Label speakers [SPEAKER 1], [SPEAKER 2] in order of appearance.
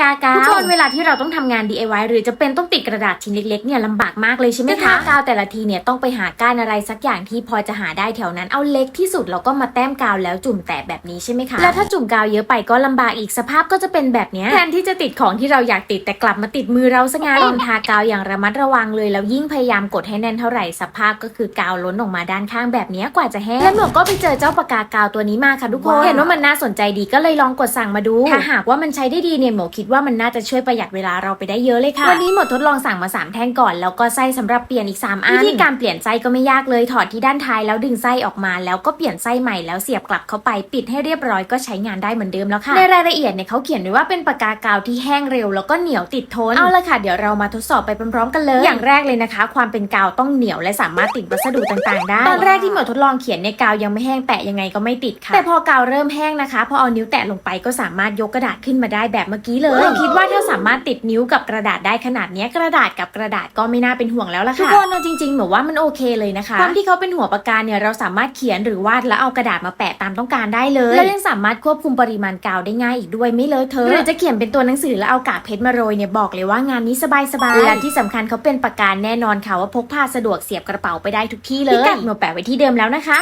[SPEAKER 1] กากาวทุกคนเวลาที่เราต้องทำงาน DIY หรือจะเป็นต้องติดกระดาษชิ้นเล็กๆเนี่ยลำบากมากเลยใช่ไหมคะกาวแต่ละทีเนี่ยต้องไปหาก้านอะไรสักอย่างที่พอจะหาได้แถวนั้นเอาเล็กที่สุดแล้วก็มาแต้มกาวแล้วจุ่มแตะแบบนี้ใช่ไหมคะแล้วถ้าจุ่มกาวเยอะไปก็ลำบากอีกสภาพก็จะเป็นแบบเนี้ยแทนที่จะติดของที่เราอยากติดแต่กลับมาติดมือเราซะงั้นต้องทากาวอย่างระมัดระวังเลยแล้วยิ่งพยายามกดให้แน่นเท่าไหร่สภาพก็คือกาวล้นออกมาด้านข้างแบบเนี้ยกว่าจะแห้งและหมวกก็ไปเจอเจ้าปากกากาวตัวนี้มาค่ะทุกคน
[SPEAKER 2] ว้าว
[SPEAKER 1] เห็นว่ามันน่าสนใจดีก็เลยลองกดสั่งมาดู ถ้าหากว่ามันใช้ได้ดีเนี่ยหมวกคิดว่ามันน่าจะช่วยประหยัดเวลาเราไปได้เยอะเลยค่ะ วันนี้หมวกทดลองสั่งมา 3 แท่งก่อน แล้วก็ไส้สำหรับเปลี่ยนอีก 3 อันวิธีการเปลี่ยนไส้ก็ไม่ยากเลย ถอดที่ด้านท้ายแล้วดึงไส้ออกมา แล้วก็เปลี่ยนไส้ใหม่แล้วเสียบกลับเข้าไปปิดให้เรียบร้อยก็ใช้งานได้เหมือนเดิมแล้วค่ะ ในรายละเอียดเนี่ยเขาเขียนไว้ว่าเป็นปากกากาวที่แห้งเร็วแล้วก็เหนียวติดทน เอาละค่ะ เดี๋ยวเรามาทดสอบไปพร้อมๆกันเลย อย่างแรกเลยนะคะ ความเป็นกาวต้องเหนียวและสามารถติดวัสดุต่างๆ ได้ ตอนแรกที่หมวดทดลองเขียนในยกาวยังไม่แห้งแตะยังไงก็ไม่ติดค่ะ แต่พอกาวเริ่มแห้งนะคะ พอเอานิ้วแตะลงไปก็สามารถยกกระดาษขึ้นมาได้แบบเมื่อกี้เลยคิดว่าถ้าสามารถติดนิ้วกับกระดาษได้ขนาดเนี้ยกระดาษกับกระดาษก็ไม่น่าเป็นห่วงแล้วล่ะค่ะทุกคนเอาจริงๆหนูว่ามันโอเคเลยนะคะความที่เขาเป็นหัวปากกาเนี่ยเราสามารถเขียนหรือวาดแล้วเอากระดาษมาแปะตามต้องการได้เลยแล้วยังสามารถควบคุมปริมาณกาวได้ง่ายอีกด้วยไม่เลอะเทอะหรือจะเขียนเป็นตัวหนังสือแล้วเอากากเพชรมาโรยเนี่ยบอกเลยว่างานนี้สบายๆและที่สำคัญเขาเป็นปากกาแน่นอนค่ะว่าพกพาสะดวกเสียบกระเป๋าไปได้ทุกที่เลยพิกัดหนูแปะไว้ที่เดิมแล้วนะคะ